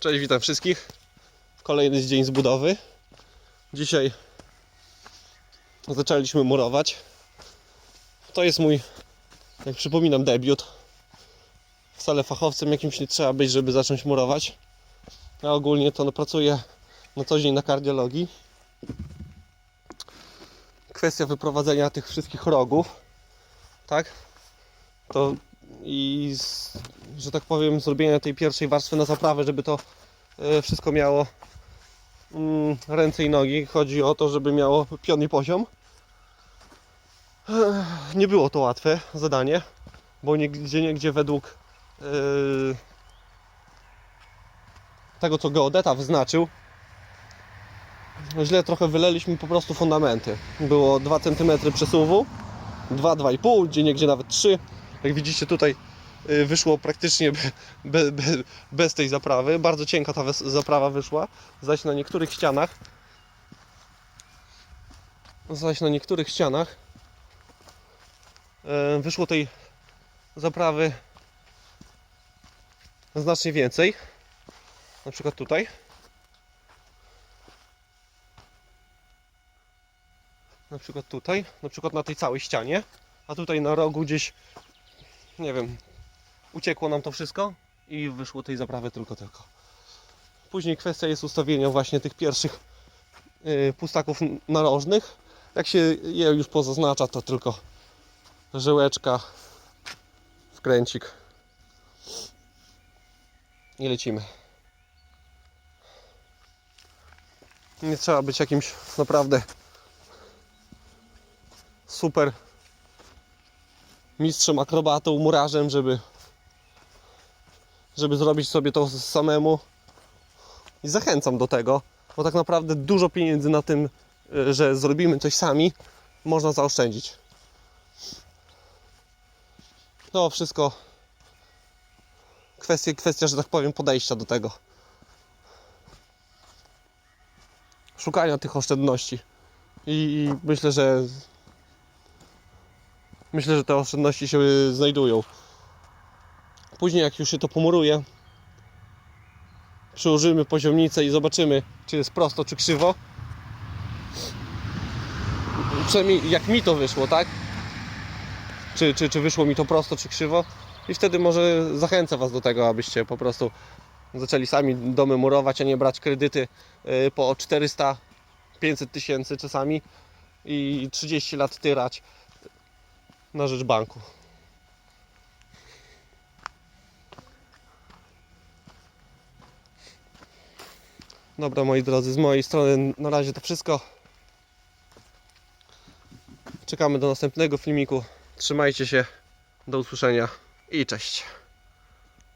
Cześć, witam wszystkich. Kolejny dzień z budowy. Dzisiaj zaczęliśmy murować. To jest mój, jak przypominam, debiut. Wcale fachowcem jakimś nie trzeba być, żeby zacząć murować. Ja ogólnie to no, pracuję na co dzień na kardiologii. Kwestia wyprowadzenia tych wszystkich rogów, tak? To i z, że tak powiem zrobienia tej pierwszej warstwy na zaprawę, żeby to e, wszystko miało mm, ręce i nogi. Chodzi o to, żeby miało pion i poziom. Nie było to łatwe zadanie, bo nigdzie, niegdzie według e, tego, co geodeta wyznaczył, źle trochę wyleliśmy po prostu fundamenty. Było 2 cm przesuwu, 2, 2,5, gdzie niegdzie nawet 3. Jak widzicie tutaj y, wyszło praktycznie be, be, be, bez tej zaprawy. Bardzo cienka ta zaprawa wyszła. Zaś na niektórych ścianach zaś na niektórych ścianach e, wyszło tej zaprawy znacznie więcej. Na przykład tutaj. Na przykład tutaj, na przykład na tej całej ścianie, a tutaj na rogu gdzieś nie wiem, uciekło nam to wszystko i wyszło tej zaprawy tylko tylko. Później kwestia jest ustawienia właśnie tych pierwszych yy, pustaków narożnych. Jak się je już pozaznacza, to tylko żyłeczka, wkręcik i lecimy. Nie trzeba być jakimś naprawdę super mistrzem, akrobatą, murarzem, żeby żeby zrobić sobie to samemu. I zachęcam do tego, bo tak naprawdę dużo pieniędzy na tym, y, że zrobimy coś sami, można zaoszczędzić. To wszystko kwestia, kwestia, że tak powiem, podejścia do tego. Szukania tych oszczędności. I, i myślę, że Myślę, że te oszczędności się znajdują. Później jak już się to pomuruje, przyłożymy poziomnicę i zobaczymy, czy jest prosto, czy krzywo. Przynajmniej jak mi to wyszło, tak? Czy, czy, czy wyszło mi to prosto, czy krzywo. I wtedy może zachęcę Was do tego, abyście po prostu zaczęli sami domy murować, a nie brać kredyty y, po 400, 500 tysięcy czasami i 30 lat tyrać na rzecz banku. Dobra, moi drodzy, z mojej strony na razie to wszystko. Czekamy do następnego filmiku. Trzymajcie się. Do usłyszenia i cześć.